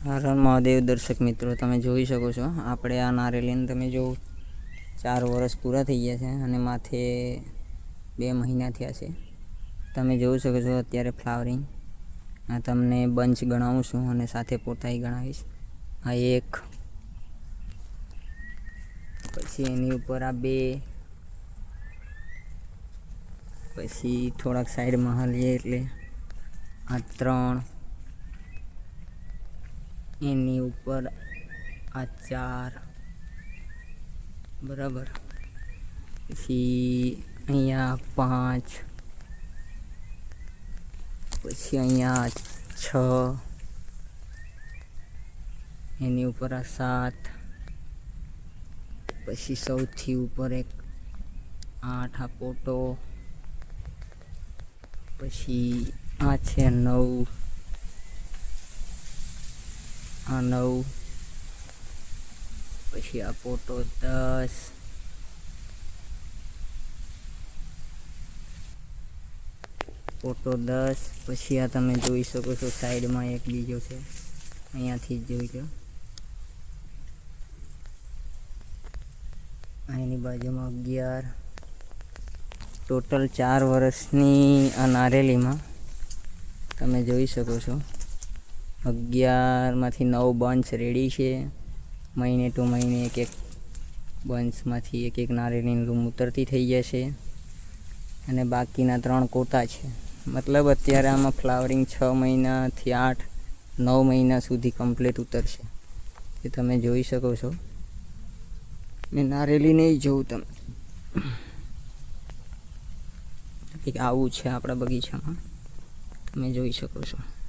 હર હર મહાદેવ દર્શક મિત્રો, તમે જોઈ શકો છો. આપણે આ નારેલીને તમે જો ચાર વર્ષ પૂરા થઈ ગયા છે અને માથે બે મહિના થયા છે. તમે જોઈ શકો છો અત્યારે ફ્લાવરિંગ. આ તમને બંચ ગણાવું છું અને સાથે પોતાઈ ગણાવીશ. આ એક, પછી એની ઉપર આ બે, પછી થોડાક સાઈડમાં હાલીએ એટલે આ ત્રણ એની ઉપર આ ચાર બરાબર? પછી અહીંયા પાંચ. પછી અહીંયા છ. એની ઉપર આ સાત. પછી સૌથી ઉપર એક આઠ આ પોટો. પછી આ છે નવ. આ નવ, પછી આ ફોટો દસ ફોટો દસ, પછી આ તમે જોઈ શકો છો સાઈડમાં એક બીજો છે. અહીંયાથી જ જોઈ લો. અહીંની બાજુમાં અગિયાર. ટોટલ ચાર વર્ષની આ નારેલીમાં તમે જોઈ શકો છો. અગિયારમાંથી નવ બંચ રેડી છે. મહિને ટુ મહિને એક એક બંચમાંથી એક એક નારેલીની રૂમ ઉતરતી થઈ જશે. અને બાકીના ત્રણ કોટા છે. મતલબ અત્યારે આમાં ફ્લાવરિંગ છ મહિનાથી આઠ, નવ મહિના સુધી કમ્પ્લીટ ઉતરશે. એ તમે જોઈ શકો છો. મેં નારેલી નહીં જોઉં તમે કંઈક આવું છે આપણા બગીચામાં. તમે જોઈ શકો છો.